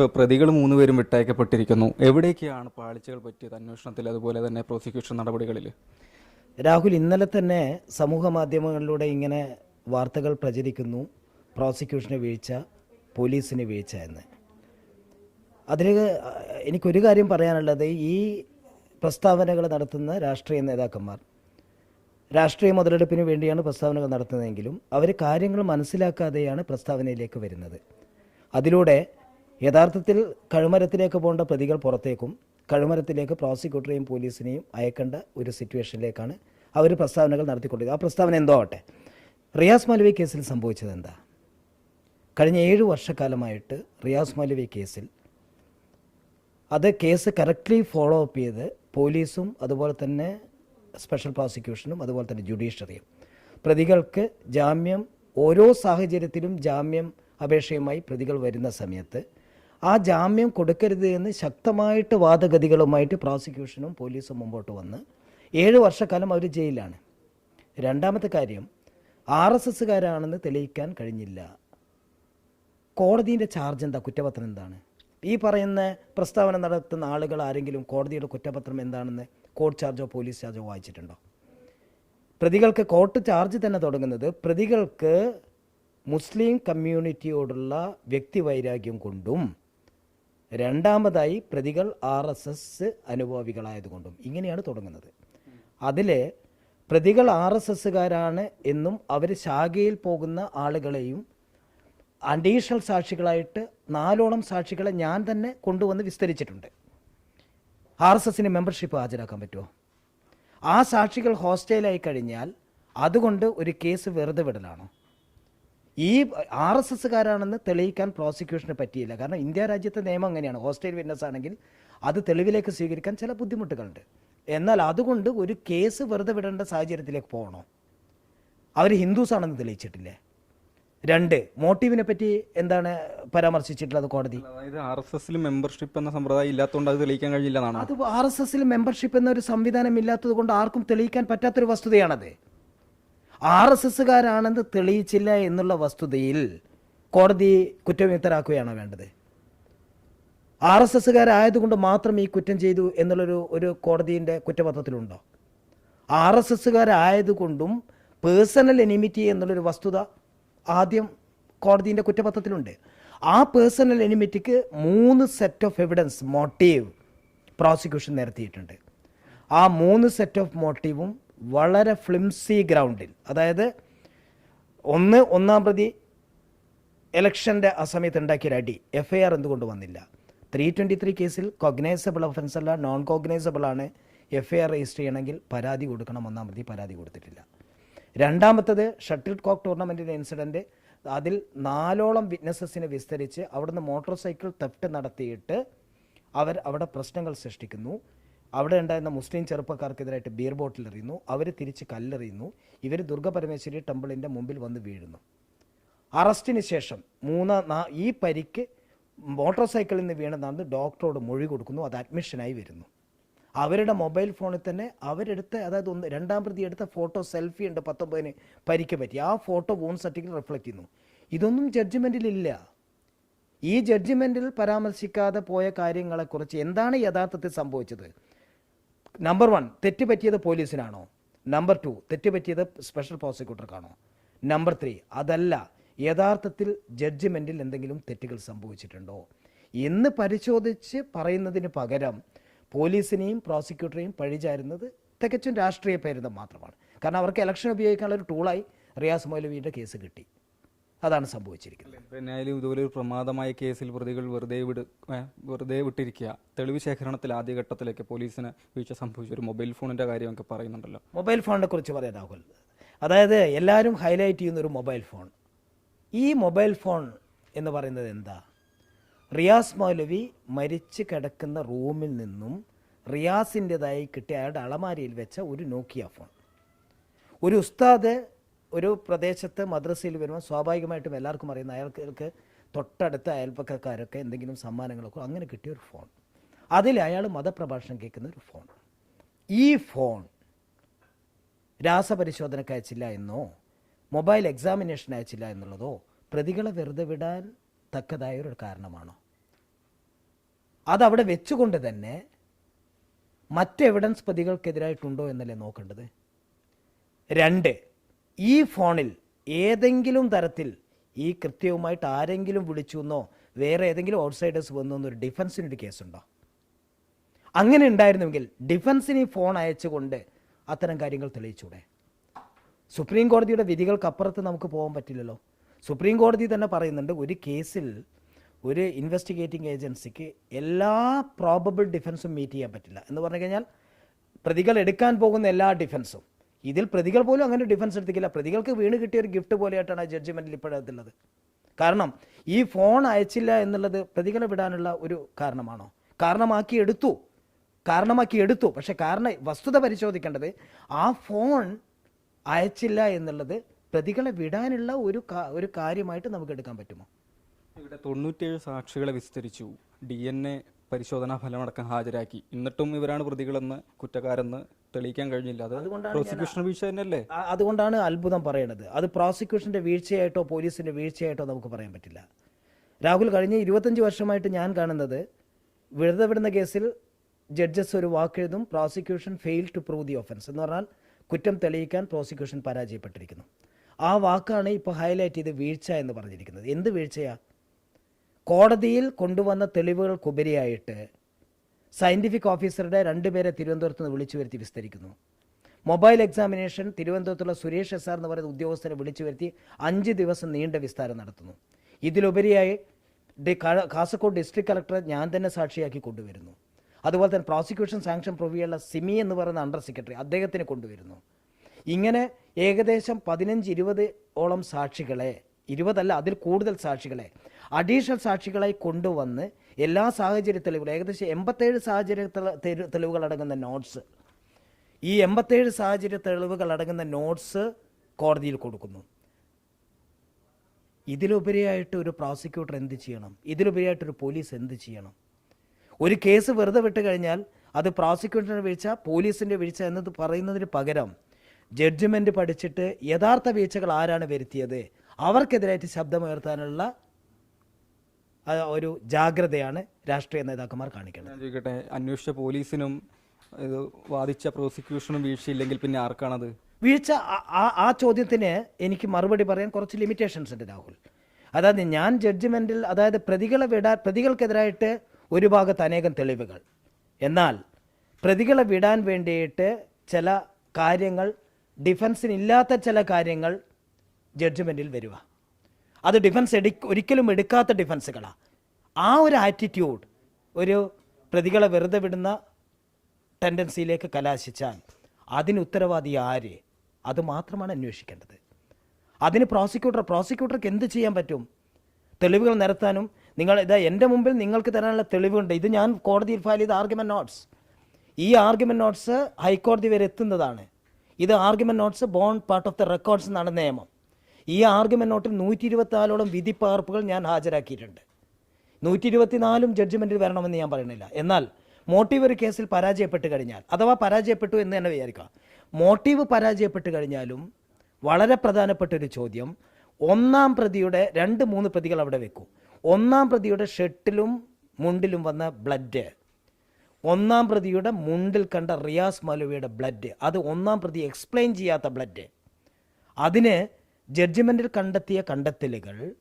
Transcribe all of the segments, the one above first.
ഇപ്പോൾ പ്രതികൾ മൂന്നുപേരും വിട്ടയക്കപ്പെട്ടിരിക്കുന്നു. എവിടേക്കാണ് പാളിച്ചകൾ പറ്റിയത് അന്വേഷണത്തിൽ? അതുപോലെ തന്നെ പ്രോസിക്യൂഷൻ നടപടികളിൽ. രാഹുൽ ഇന്നലെ തന്നെ സമൂഹ മാധ്യമങ്ങളിലൂടെ ഇങ്ങനെ വാർത്തകൾ പ്രചരിക്കുന്നു. പ്രോസിക്യൂഷന് വീഴ്ച പോലീസിന് വീഴ്ച എന്ന്. അതിൽ എനിക്കൊരു കാര്യം പറയാനുള്ളത്. ഈ പ്രസ്താവനകൾ നടത്തുന്ന രാഷ്ട്രീയ നേതാക്കന്മാർ രാഷ്ട്രീയ മുതലെടുപ്പിന് വേണ്ടിയാണ് പ്രസ്താവനകൾ നടത്തുന്നതെങ്കിലും അവർ കാര്യങ്ങൾ മനസ്സിലാക്കാതെയാണ് പ്രസ്താവനയിലേക്ക് വരുന്നത്. അതിലൂടെ യഥാർത്ഥത്തിൽ കഴുമരത്തിലേക്ക് പോകേണ്ട പ്രതികൾ പുറത്തേക്കും കഴുമരത്തിലേക്ക് പ്രോസിക്യൂട്ടറെയും പോലീസിനെയും അയക്കേണ്ട ഒരു സിറ്റുവേഷനിലേക്കാണ് അവർ പ്രസ്താവനകൾ നടത്തിക്കൊണ്ടിരിക്കുക ആ പ്രസ്താവന എന്തോ ആവട്ടെ? റിയാസ് മൗലവി കേസിൽ സംഭവിച്ചത് എന്താ? കഴിഞ്ഞ ഏഴ് വർഷക്കാലമായിട്ട് റിയാസ് മൗലവി കേസിൽ അത് കേസ് കറക്റ്റ്ലി ഫോളോ അപ്പ് ചെയ്ത് പോലീസും അതുപോലെ തന്നെ സ്പെഷ്യൽ പ്രോസിക്യൂഷനും അതുപോലെ തന്നെ ജുഡീഷ്യറിയും. പ്രതികൾക്ക് ജാമ്യം ഓരോ സാഹചര്യത്തിലും ജാമ്യം അപേക്ഷയുമായി പ്രതികൾ വരുന്ന സമയത്ത് ആ ജാമ്യം കൊടുക്കരുത് എന്ന് ശക്തമായിട്ട് വാദഗതികളുമായിട്ട് പ്രോസിക്യൂഷനും പോലീസും മുമ്പോട്ട് വന്ന് ഏഴ് വർഷക്കാലം അവർ ജയിലാണ്. രണ്ടാമത്തെ കാര്യം ആർ എസ് എസ്സുകാരാണെന്ന് തെളിയിക്കാൻ കഴിഞ്ഞില്ല. കോടതിയുടെ ചാർജ് എന്താ? കുറ്റപത്രം എന്താണ്? ഈ പറയുന്ന പ്രസ്താവന നടത്തുന്ന ആളുകൾ ആരെങ്കിലും കോടതിയുടെ കുറ്റപത്രം എന്താണെന്ന് കോർട്ട് ചാർജോ പോലീസ് ചാർജോ വായിച്ചിട്ടുണ്ടോ? പ്രതികൾക്ക് കോർട്ട് ചാർജ് തന്നെ തുടങ്ങുന്നത് പ്രതികൾക്ക് മുസ്ലിം കമ്മ്യൂണിറ്റിയോടുള്ള വ്യക്തിവൈരാഗ്യം കൊണ്ടും രണ്ടാമതായി പ്രതികൾ ആർ എസ് എസ് അനുഭാവികളായതുകൊണ്ടും ഇങ്ങനെയാണ് തുടങ്ങുന്നത്. അതിൽ പ്രതികൾ ആർ എസ് എസ്സുകാരാണ് എന്നും അവർ ശാഖയിൽ പോകുന്ന ആളുകളെയും അഡീഷണൽ സാക്ഷികളായിട്ട് നാലോളം സാക്ഷികളെ ഞാൻ തന്നെ കൊണ്ടുവന്ന് വിസ്തരിച്ചിട്ടുണ്ട്. ആർ എസ് എസിന് മെമ്പർഷിപ്പ് ഹാജരാക്കാൻ പറ്റുമോ? ആ സാക്ഷികൾ ഹോസ്റ്റലായി കഴിഞ്ഞാൽ അതുകൊണ്ട് ഒരു കേസ് വെറുതെ വിടലാണോ? ഈ ആർ എസ് എസ്സുകാരാണെന്ന് തെളിയിക്കാൻ പ്രോസിക്യൂഷന് പറ്റിയില്ല. കാരണം ഇന്ത്യ രാജ്യത്തെ നിയമം അങ്ങനെയാണ്. ഹോസ്റ്റൽ വിറ്റ്നസ് ആണെങ്കിൽ അത് തെളിവിലേക്ക് സ്വീകരിക്കാൻ ചില ബുദ്ധിമുട്ടുകളുണ്ട്. എന്നാൽ അതുകൊണ്ട് ഒരു കേസ് വെറുതെ വിടേണ്ട സാഹചര്യത്തിലേക്ക് പോകണോ? അവർ ഹിന്ദുസ് ആണെന്ന് തെളിയിച്ചിട്ടില്ലേ? രണ്ട് മോട്ടീവിനെ പറ്റി എന്താണ് പരാമർശിച്ചിട്ടുള്ളത് കോടതി? അതായത് ആർ എസ് എസിൽ മെമ്പർഷിപ്പ് എന്ന സമ്പ്രദായം ഇല്ലാത്തതുകൊണ്ട് അത് തെളിയിക്കാൻ കഴിയില്ല അത് ആർ എസ് എസിൽ മെമ്പർഷിപ്പ് എന്നൊരു സംവിധാനം ഇല്ലാത്തത് കൊണ്ട് ആർക്കും തെളിയിക്കാൻ പറ്റാത്തൊരു വസ്തുതയാണത്. ആർ എസ് എസ്സുകാരാണെന്ന് തെളിയിച്ചില്ല എന്നുള്ള വസ്തുതയിൽ കോടതി കുറ്റവിമുക്തരാക്കുകയാണോ വേണ്ടത്? ആർ എസ് എസ്സുകാരായതുകൊണ്ട് മാത്രം ഈ കുറ്റം ചെയ്തു എന്നുള്ളൊരു ഒരു കോടതിന്റെ കുറ്റപത്രത്തിലുണ്ടോ? ആർ എസ് എസ്സുകാരായതുകൊണ്ടും പേഴ്സണൽ എനിമിറ്റി എന്നുള്ളൊരു വസ്തുത ആദ്യം കോടതിന്റെ കുറ്റപത്രത്തിലുണ്ട്. ആ പേഴ്സണൽ എനിമിറ്റിക്ക് മൂന്ന് set of evidence motive prosecution നിരത്തിയിട്ടുണ്ട് ആ മൂന്ന് സെറ്റ് ഓഫ് മോട്ടീവും വളരെ ഫ്ലിംസി ഗ്രൗണ്ടിൽ അതായത് ഒന്ന് ഒന്നാം പ്രതി ഇലക്ഷന്റെ ആ സമയത്ത് ഉണ്ടാക്കിയൊരു അടി. എഫ് ഐ ആർ എന്തുകൊണ്ട് വന്നില്ല? ത്രീ ട്വന്റി ത്രീ കേസിൽ കൊഗ്നൈസബിൾ ഒഫൻസ് അല്ല നോൺ കോഗ്നൈസബിൾ ആണ്. എഫ് ഐ ആർ രജിസ്റ്റർ ചെയ്യണമെങ്കിൽ പരാതി കൊടുക്കണം. ഒന്നാം പ്രതി പരാതി കൊടുത്തിട്ടില്ല. രണ്ടാമത്തത് ഷട്ടിൽ കോക്ക് ടൂർണമെന്റിന്റെ ഇൻസിഡന്റ് അതിൽ നാലോളം വിറ്റ്നസസിനെ വിസ്തരിച്ച് അവിടുന്ന് മോട്ടോർ സൈക്കിൾ തെഫ്റ്റ് നടത്തിയിട്ട് അവർ അവിടെ പ്രശ്നങ്ങൾ സൃഷ്ടിക്കുന്നു. അവിടെ ഉണ്ടായിരുന്ന മുസ്ലിം ചെറുപ്പക്കാർക്കെതിരായിട്ട് ബിയർ ബോട്ടിൽ എറിയുന്നു. അവർ തിരിച്ച് കല്ലെറിയുന്നു. ഇവർ ദുർഗപരമേശ്വരി ടെമ്പിളിന്റെ മുമ്പിൽ വന്ന് വീഴുന്നു. അറസ്റ്റിന് ശേഷം മൂന്ന് ഈ പരിക്ക് മോട്ടോർ സൈക്കിളിൽ നിന്ന് വീണതാണ് ഡോക്ടറോട് മൊഴി കൊടുക്കുന്നു. അത് അഡ്മിഷനായി വരുന്നു. അവരുടെ മൊബൈൽ ഫോണിൽ തന്നെ അവരെടുത്ത അതായത് ഒന്ന് രണ്ടാം പ്രതി എടുത്ത ഫോട്ടോ സെൽഫി ഉണ്ട് പത്തൊമ്പതിന് പരിക്ക് പറ്റി. ആ ഫോട്ടോ വൂൺ സർട്ടിഫിക്കറ്റ് റിഫ്ലക്റ്റ് ചെയ്യുന്നു. ഇതൊന്നും ജഡ്ജ്മെന്റിലില്ല ഈ ജഡ്ജ്മെന്റിൽ പരാമർശിക്കാതെ പോയ കാര്യങ്ങളെക്കുറിച്ച് എന്താണ് യഥാർത്ഥത്തിൽ സംഭവിച്ചത്? നമ്പർ വൺ തെറ്റ് പറ്റിയത് പോലീസിനാണോ? നമ്പർ ടു തെറ്റ് പറ്റിയത് സ്പെഷ്യൽ പ്രോസിക്യൂട്ടർക്കാണോ നമ്പർ ത്രീ അതല്ല യഥാർത്ഥത്തിൽ ജഡ്ജ്മെന്റിൽ എന്തെങ്കിലും തെറ്റുകൾ സംഭവിച്ചിട്ടുണ്ടോ? എന്ന് പരിശോധിച്ച് പറയുന്നതിന് പകരം പോലീസിനെയും പ്രോസിക്യൂട്ടറെയും പഴിചാരുന്നത് തികച്ചും രാഷ്ട്രീയ പേരിതം മാത്രമാണ്. കാരണം അവർക്ക് ഇലക്ഷൻ ഉപയോഗിക്കാനുള്ള ഒരു ടൂളായി റിയാസ് മൗലവിയുടെ കേസ് കിട്ടി. അതാണ് സംഭവിച്ചിരിക്കുന്നത്. പിന്നെ അതിലും ഇതുപോലെ ഒരു പ്രമാദമായ കേസിൽ പ്രതികൾ വെറുതെ വിട് വെറുതെ വിട്ടിരിക്കുക. തെളിവ് ശേഖരണത്തിൽ ആദ്യഘട്ടത്തിലേക്ക് പോലീസിന് വീഴ്ച സംഭവിച്ച. ഒരു മൊബൈൽ ഫോണിന്റെ കാര്യമൊക്കെ പറയുന്നുണ്ടല്ലോ. മൊബൈൽ ഫോണിനെ കുറിച്ച് പറയാം രാഹുൽ. അതായത് എല്ലാവരും ഹൈലൈറ്റ് ചെയ്യുന്ന ഒരു മൊബൈൽ ഫോൺ. ഈ മൊബൈൽ ഫോൺ എന്ന് പറയുന്നത് എന്താ? റിയാസ് മൗലവി മരിച്ച് കിടക്കുന്ന റൂമിൽ നിന്നും റിയാസിന്റെതായി കിട്ടിയ അയാളുടെ അളമാരിയിൽ വെച്ച ഒരു നോക്കിയ ഫോൺ. ഒരു ഉസ്താദ് ഒരു പ്രദേശത്ത് മദ്രസയിൽ വരുമ്പോൾ സ്വാഭാവികമായിട്ടും എല്ലാവർക്കും അറിയുന്ന അയാൾക്ക് തൊട്ടടുത്ത അയൽപ്പക്കാരൊക്കെ എന്തെങ്കിലും സമ്മാനങ്ങളൊക്കെ അങ്ങനെ കിട്ടിയ ഒരു ഫോൺ. അതിൽ അയാൾ മതപ്രഭാഷണം കേൾക്കുന്ന ഒരു ഫോൺ. ഈ ഫോൺ രാസപരിശോധനയ്ക്ക് അയച്ചില്ല എന്നോ മൊബൈൽ എക്സാമിനേഷൻ അയച്ചില്ല എന്നുള്ളതോ പ്രതികളെ വെറുതെ വിടാൻ തക്കതായ ഒരു കാരണമാണോ? അതവിടെ വെച്ചുകൊണ്ട് തന്നെ മറ്റ് എവിഡൻസ് പ്രതികൾക്കെതിരായിട്ടുണ്ടോ എന്നല്ലേ നോക്കേണ്ടത്? രണ്ട് ഈ ഫോണിൽ ഏതെങ്കിലും തരത്തിൽ ഈ കൃത്യവുമായിട്ട് ആരെങ്കിലും വിളിച്ചു എന്നോ വേറെ ഏതെങ്കിലും ഔട്ട്സൈഡേഴ്സ് വന്നു എന്നൊരു ഡിഫൻസിനൊരു കേസുണ്ടോ? അങ്ങനെ ഉണ്ടായിരുന്നുവെങ്കിൽ ഡിഫൻസിന് ഈ ഫോൺ അയച്ചുകൊണ്ട് അത്തരം കാര്യങ്ങൾ തെളിയിച്ചൂടെ? സുപ്രീം കോടതിയുടെ വിധികൾക്കപ്പുറത്ത് നമുക്ക് പോകാൻ പറ്റില്ലല്ലോ. സുപ്രീം കോടതി തന്നെ പറയുന്നുണ്ട് ഒരു കേസിൽ ഒരു ഇൻവെസ്റ്റിഗേറ്റിംഗ് ഏജൻസിക്ക് എല്ലാ പ്രോബബിൾ ഡിഫൻസും മീറ്റ് ചെയ്യാൻ പറ്റില്ല. എന്ന് പറഞ്ഞു കഴിഞ്ഞാൽ പ്രതികൾ എടുക്കാൻ പോകുന്ന എല്ലാ ഡിഫൻസും ഇതിൽ പ്രതികൾ പോലും അങ്ങനെ ഡിഫൻസ് എടുത്തിക്കില്ല പ്രതികൾക്ക് വീണ് കിട്ടിയ ഒരു ഗിഫ്റ്റ് പോലെയായിട്ടാണ് ജഡ്ജ്മെന്റിൽ ഇപ്പോഴത്തുള്ളത് കാരണം ഈ ഫോൺ അയച്ചില്ല എന്നുള്ളത് പ്രതികളെ വിടാനുള്ള ഒരു കാരണമാണോ? കാരണമാക്കി എടുത്തു. കാരണമാക്കി എടുത്തു. പക്ഷേ കാരണം വസ്തുത പരിശോധിക്കേണ്ടത് ആ ഫോൺ അയച്ചില്ല എന്നുള്ളത് പ്രതികളെ വിടാനുള്ള ഒരു ഒരു കാര്യമായിട്ട് നമുക്ക് എടുക്കാൻ പറ്റുമോ? ഇവിടെ തൊണ്ണൂറ്റേഴ് സാക്ഷികളെ വിസ്തരിച്ചു. ഡി എൻ എ പരിശോധനാ ഫലമടക്കം ഹാജരാക്കി. എന്നിട്ടും ഇവരാണ് പ്രതികളെന്ന് കുറ്റക്കാരെന്ന് തെളിയിക്കാൻ കഴിഞ്ഞില്ല. അത് പ്രോസിക്യൂഷൻ വീഴ്ച തന്നെയല്ലേ? അതുകൊണ്ടാണ് അത്ഭുതം പറയണത്. അത് പ്രോസിക്യൂഷന്റെ വീഴ്ചയായിട്ടോ പോലീസിന്റെ വീഴ്ചയായിട്ടോ നമുക്ക് പറയാൻ പറ്റില്ല. രാഹുൽ കഴിഞ്ഞ ഇരുപത്തഞ്ച് വർഷമായിട്ട് ഞാൻ കാണുന്നത് വെറുതെ വിടുന്ന കേസിൽ ജഡ്ജസ് ഒരു വാക്കെഴുതും prosecution fail to prove the offence എന്ന് പറഞ്ഞാൽ കുറ്റം തെളിയിക്കാൻ പ്രോസിക്യൂഷൻ പരാജയപ്പെട്ടിരിക്കുന്നു. ആ വാക്കാണ് ഇപ്പോൾ ഹൈലൈറ്റ് ചെയ്ത് വീഴ്ച എന്ന് പറഞ്ഞിരിക്കുന്നത്. എന്ത് വീഴ്ചയാ? കോടതിയിൽ കൊണ്ടുവന്ന തെളിവുകൾക്കുപരിയായിട്ട് സയന്റിഫിക് ഓഫീസറുടെ രണ്ടുപേരെ തിരുവനന്തപുരത്ത് നിന്ന് വിളിച്ചു വരുത്തി വിസ്തരിക്കുന്നു. മൊബൈൽ എക്സാമിനേഷൻ തിരുവനന്തപുരത്തുള്ള സുരേഷ് എസ് ആർ എന്ന് പറയുന്ന ഉദ്യോഗസ്ഥരെ വിളിച്ചു വരുത്തി അഞ്ച് ദിവസം നീണ്ട വിസ്താരം നടത്തുന്നു. ഇതിലുപരിയായി കാസർഗോഡ് ഡിസ്ട്രിക്ട് കളക്ടറെ ഞാൻ തന്നെ സാക്ഷിയാക്കി കൊണ്ടുവരുന്നു. അതുപോലെ തന്നെ പ്രോസിക്യൂഷൻ സാങ്ഷൻ പ്രൊവിയുള്ള സിമി എന്ന് പറയുന്ന അണ്ടർ സെക്രട്ടറി അദ്ദേഹത്തിന് കൊണ്ടുവരുന്നു. ഇങ്ങനെ ഏകദേശം പതിനഞ്ച് ഇരുപത് ഓളം സാക്ഷികളെ ഇരുപതല്ല അതിൽ കൂടുതൽ സാക്ഷികളെ അഡീഷണൽ സാക്ഷികളായി കൊണ്ടുവന്ന് എല്ലാ സാഹചര്യ തെളിവുകളും ഏകദേശം എൺപത്തേഴ് സാഹചര്യ തെള- തെളിവുകൾ അടങ്ങുന്ന നോട്ട്സ് ഈ എൺപത്തേഴ് സാഹചര്യ തെളിവുകൾ അടങ്ങുന്ന നോട്ട്സ് കോടതിയിൽ കൊടുക്കുന്നു. ഇതിലുപരിയായിട്ട് ഒരു പ്രോസിക്യൂട്ടർ എന്ത് ചെയ്യണം? ഇതിലുപരിയായിട്ട് ഒരു പോലീസ് എന്ത് ചെയ്യണം? ഒരു കേസ് വെറുതെ വിട്ട് കഴിഞ്ഞാൽ അത് പ്രോസിക്യൂട്ടറിന്റെ വീഴ്ച പോലീസിന്റെ വീഴ്ച എന്നത് പറയുന്നതിന് പകരം ജഡ്ജ്മെന്റ് പഠിച്ചിട്ട് യഥാർത്ഥ വീഴ്ചകൾ ആരാണ് വരുത്തിയത്? അവർക്കെതിരായിട്ട് ശബ്ദമുയർത്താനുള്ള ഒരു ജാഗ്രതയാണ് രാഷ്ട്രീയ നേതാക്കന്മാർ കാണിക്കുന്നത് ചോദിക്കട്ടെ അന്വേഷിച്ച പോലീസിനും ഇത് വാദിച്ച പ്രോസിക്യൂഷനും വീഴ്ചയില്ലെങ്കിൽ പിന്നെ ആർക്കാണത്? വീഴ്ച ആ- ചോദ്യത്തിന് എനിക്ക് മറുപടി പറയാൻ കുറച്ച് ലിമിറ്റേഷൻസ് ഉണ്ട് രാഹുൽ. അതായത് ഞാൻ ജഡ്ജ്മെന്റിൽ അതായത് പ്രതികളെ വിടാൻ പ്രതികൾക്കെതിരായിട്ട് ഒരു ഭാഗത്ത് അനേകം തെളിവുകൾ. എന്നാൽ പ്രതികളെ വിടാൻ വേണ്ടിയിട്ട് ചില കാര്യങ്ങൾ ഡിഫൻസിനില്ലാത്ത ചില കാര്യങ്ങൾ ജഡ്ജ്മെന്റിൽ വരിക. അത് ഡിഫൻസ് എടു ഒരിക്കലും എടുക്കാത്ത ഡിഫൻസുകളാണ് ആ ഒരു ആറ്റിറ്റ്യൂഡ് ഒരു പ്രതികളെ വെറുതെ വിടുന്ന ടെൻഡൻസിയിലേക്ക് കലാശിച്ചാൽ അതിന് ഉത്തരവാദി ആര്? അത് മാത്രമാണ് അന്വേഷിക്കേണ്ടത്. അതിന് പ്രോസിക്യൂട്ടർ പ്രോസിക്യൂട്ടർക്ക് എന്ത് ചെയ്യാൻ പറ്റും? തെളിവുകൾ നിരത്താനും നിങ്ങൾ ഇതാ എന്റെ മുമ്പിൽ നിങ്ങൾക്ക് തരാനുള്ള തെളിവുണ്ട്. ഇത് ഞാൻ കോടതിയിൽ ഫയൽ ചെയ്ത ആർഗ്യുമെന്റ് നോട്ട്സ് ഈ ആർഗ്യുമെന്റ് നോട്ട്സ് ഹൈക്കോടതി വരെ എത്തുന്നതാണ്. ഇത് argument notes born part of the records എന്നാണ് നിയമം. ഈ ആർഗ്യുമെന്റ് നോട്ടിൽ നൂറ്റി ഇരുപത്തിനാലോളം വിധിപ്പകർപ്പുകൾ ഞാൻ ഹാജരാക്കിയിട്ടുണ്ട്. നൂറ്റി ഇരുപത്തിനാലും ജഡ്ജ്മെന്റിൽ വരണമെന്ന് ഞാൻ പറയുന്നില്ല. എന്നാൽ മോട്ടീവ് ഒരു കേസിൽ പരാജയപ്പെട്ട് കഴിഞ്ഞാൽ അഥവാ പരാജയപ്പെട്ടു എന്ന് തന്നെ വിചാരിക്കുക. മോട്ടീവ് പരാജയപ്പെട്ട് കഴിഞ്ഞാലും വളരെ പ്രധാനപ്പെട്ട ഒരു ചോദ്യം ഒന്നാം പ്രതിയുടെ രണ്ട് മൂന്ന് പ്രതികൾ അവിടെ വെക്കും. ഒന്നാം പ്രതിയുടെ ഷർട്ടിലും മുണ്ടിലും വന്ന ബ്ലഡ് ഒന്നാം പ്രതിയുടെ മുണ്ടിൽ കണ്ട റിയാസ് മലുവയുടെ ബ്ലഡ് അത് ഒന്നാം പ്രതി എക്സ്പ്ലെയിൻ ചെയ്യാത്ത ബ്ലഡ് അതിന് ജഡ്ജ്മെന്റിൽ കണ്ടെത്തിയ കണ്ടെത്തലുകൾ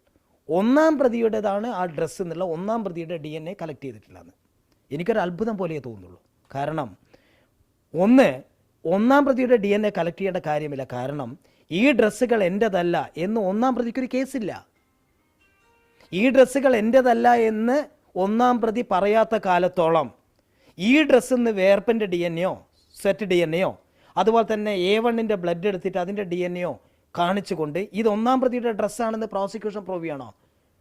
ഒന്നാം പ്രതിയുടേതാണ് ആ ഡ്രസ്സ് എന്നുള്ള ഒന്നാം പ്രതിയുടെ ഡി എൻ എ കളക്ട് ചെയ്തിട്ടില്ലെന്ന്. എനിക്കൊരു അത്ഭുതം പോലെ തോന്നുള്ളൂ കാരണം ഒന്ന് ഒന്നാം പ്രതിയുടെ ഡി എൻ എ കളക്ട് ചെയ്യേണ്ട കാര്യമില്ല. കാരണം ഈ ഡ്രസ്സുകൾ എന്റെതല്ല എന്ന് ഒന്നാം പ്രതിക്കൊരു കേസില്ല. ഈ ഡ്രസ്സുകൾ എന്റെതല്ല എന്ന് ഒന്നാം പ്രതി പറയാത്ത കാലത്തോളം ഈ ഡ്രസ്സിൽ നിന്ന് വേർപ്പിന്റെ ഡി എൻ എയോ സെറ്റ് ഡി എൻ എയോ അതുപോലെ തന്നെ എ വണ്ണിന്റെ ബ്ലഡ് എടുത്തിട്ട് അതിന്റെ ഡി എൻ എയോ കാണിച്ചുകൊണ്ട് ഇത് ഒന്നാം പ്രതിയുടെ ഡ്രസ്സാണെന്ന് പ്രോസിക്യൂഷൻ പ്രൂവ് ചെയ്യണോ?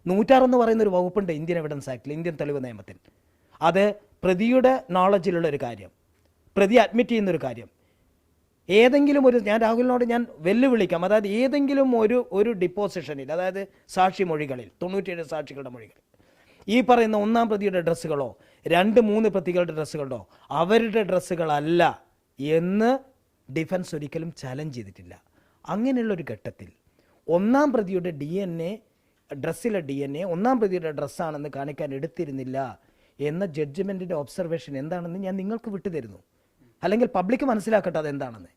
നൂറ്റാറെന്ന് പറയുന്ന ഒരു വകുപ്പുണ്ട് ഇന്ത്യൻ എവിഡൻസ് ആക്ടിൽ ഇന്ത്യൻ തെളിവ് നിയമത്തിൽ. അത് പ്രതിയുടെ നോളജിലുള്ള ഒരു കാര്യം. പ്രതി അഡ്മിറ്റ് ചെയ്യുന്ന ഒരു കാര്യം. ഏതെങ്കിലും ഒരു ഞാൻ രാഹുലിനോട് ഞാൻ വെല്ലുവിളിക്കാം. അതായത് ഏതെങ്കിലും ഒരു ഒരു ഡിപ്പോസിഷനിൽ അതായത് സാക്ഷി മൊഴികളിൽ തൊണ്ണൂറ്റിയേഴ് സാക്ഷികളുടെ മൊഴികൾ ഈ പറയുന്ന ഒന്നാം പ്രതിയുടെ ഡ്രസ്സുകളോ രണ്ട് മൂന്ന് പ്രതികളുടെ ഡ്രസ്സുകളോ അവരുടെ ഡ്രസ്സുകളല്ല എന്ന് ഡിഫൻസ് ഒരിക്കലും ചലഞ്ച് ചെയ്തിട്ടില്ല. അങ്ങനെയുള്ളൊരു ഘട്ടത്തിൽ ഒന്നാം പ്രതിയുടെ ഡി എൻ എ ഡ്രസ്സിലെ ഡി എൻ എ ഒന്നാം പ്രതിയുടെ ഡ്രസ്സാണെന്ന് കാണിക്കാൻ എടുത്തിരുന്നില്ല എന്ന ജഡ്ജ്മെന്റിന്റെ ഒബ്സർവേഷൻ എന്താണെന്ന് ഞാൻ നിങ്ങൾക്ക് വിട്ടുതരുന്നു അല്ലെങ്കിൽ പബ്ലിക് മനസ്സിലാക്കട്ടെ അതെന്താണെന്ന്.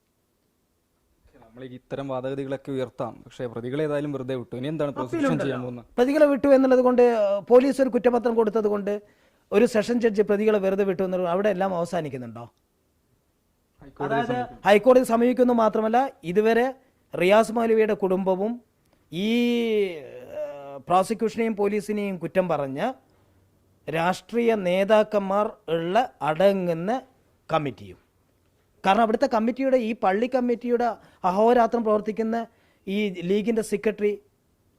നമ്മൾ ഇത്തരം വാദഗതികളൊക്കെ ഉയർത്താം. പക്ഷേ പ്രതികളെ ഏതായാലും വെറുതെ വിട്ടു. ഇനി എന്താണ് പ്രോസിക്യൂഷൻ ചെയ്യാൻ പോകുന്നത്? പ്രതികളെ വിട്ടു എന്നുള്ളത് കൊണ്ട് പോലീസ് ഒരു കുറ്റപത്രം കൊടുത്തത് കൊണ്ട് ഒരു സെഷൻ ജഡ്ജ് പ്രതികളെ വെറുതെ വിട്ടു എന്നുള്ളത് അവിടെ എല്ലാം അവസാനിക്കുന്നുണ്ടോ? അതായത് ഹൈക്കോടതി സമീപിക്കുന്നു മാത്രമല്ല ഇതുവരെ റിയാസ് മൗലവിയുടെ കുടുംബവും ഈ പ്രോസിക്യൂഷനെയും പോലീസിനെയും കുറ്റം പറഞ്ഞ് രാഷ്ട്രീയ നേതാക്കന്മാർ ഉള്ള അടങ്ങുന്ന കമ്മിറ്റിയും. കാരണം അവിടുത്തെ കമ്മിറ്റിയുടെ ഈ പള്ളി കമ്മിറ്റിയുടെ അഹോരാത്രം പ്രവർത്തിക്കുന്ന ഈ ലീഗിന്റെ സെക്രട്ടറി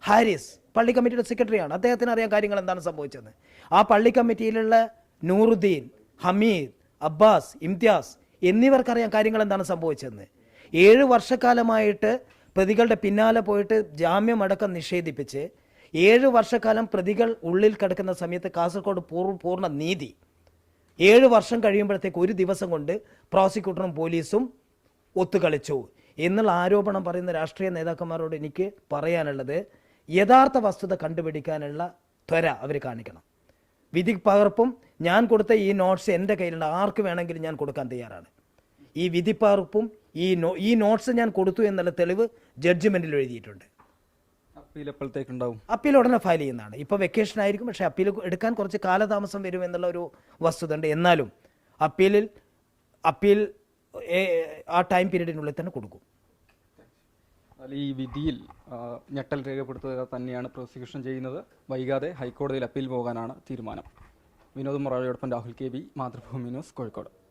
ഹാരിസ് പള്ളി കമ്മിറ്റിയുടെ സെക്രട്ടറിയാണ്. അദ്ദേഹത്തിന് അറിയാൻ കാര്യങ്ങൾ എന്താണ് സംഭവിച്ചത് ആ പള്ളി കമ്മിറ്റിയിലുള്ള നൂറുദ്ദീൻ ഹമീദ് അബ്ബാസ് ഇംതിയാസ് എന്നിവർക്കറിയാൻ കാര്യങ്ങൾ എന്താണ് സംഭവിച്ചതെന്ന്. ഏഴ് വർഷക്കാലമായിട്ട് പ്രതികളുടെ പിന്നാലെ പോയിട്ട് ജാമ്യമടക്കം നിഷേധിപ്പിച്ച് ഏഴ് വർഷക്കാലം പ്രതികൾ ഉള്ളിൽ കിടക്കുന്ന സമയത്ത് കാസർഗോഡ് പൂർ- പൂർണ നീതി. ഏഴ് വർഷം കഴിയുമ്പോഴത്തേക്ക് ഒരു ദിവസം കൊണ്ട് പ്രോസിക്യൂട്ടറും പോലീസും ഒത്തുകളിച്ചു. എന്നുള്ള ആരോപണം പറയുന്ന രാഷ്ട്രീയ നേതാക്കന്മാരോട് എനിക്ക് പറയാനുള്ളത് യഥാർത്ഥ വസ്തുത കണ്ടുപിടിക്കാനുള്ള ത്വര അവർ കാണിക്കണം. വിധി പകർപ്പും ഞാൻ കൊടുത്ത ഈ നോട്ട്സ് എന്റെ കയ്യിലുണ്ട്. ആർക്ക് വേണമെങ്കിലും ഞാൻ കൊടുക്കാൻ തയ്യാറാണ്. ഈ വിധി പകർപ്പും ഈ നോ ഈ നോട്ട്സ് ഞാൻ കൊടുത്തു എന്നുള്ള തെളിവ് ജഡ്ജ്മെന്റിൽ എഴുതിയിട്ടുണ്ട്. അപ്പീൽ എപ്പോഴത്തേക്കുണ്ടാവും? അപ്പീൽ ഉടനെ ഫയൽ ചെയ്യുന്നതാണ്. ഇപ്പോൾ വെക്കേഷൻ ആയിരിക്കും പക്ഷേ അപ്പീൽ എടുക്കാൻ കുറച്ച് കാലതാമസം വരും എന്നുള്ള ഒരു വസ്തുത ഉണ്ട്. എന്നാലും അപ്പീലിൽ അപ്പീൽ ആ ടൈം പീരീഡിനുള്ളിൽ തന്നെ കൊടുക്കും. ഈ വിധിയിൽ ഞെട്ടൽ രേഖപ്പെടുത്തുക തന്നെയാണ് പ്രോസിക്യൂഷൻ ചെയ്യുന്നത്. വൈകാതെ ഹൈക്കോടതിയിൽ അപ്പീൽ പോകാനാണ് തീരുമാനം. Vinod മൊറാളിയോടൊപ്പം Rahul K B Mathrubhumi news Kozhikode.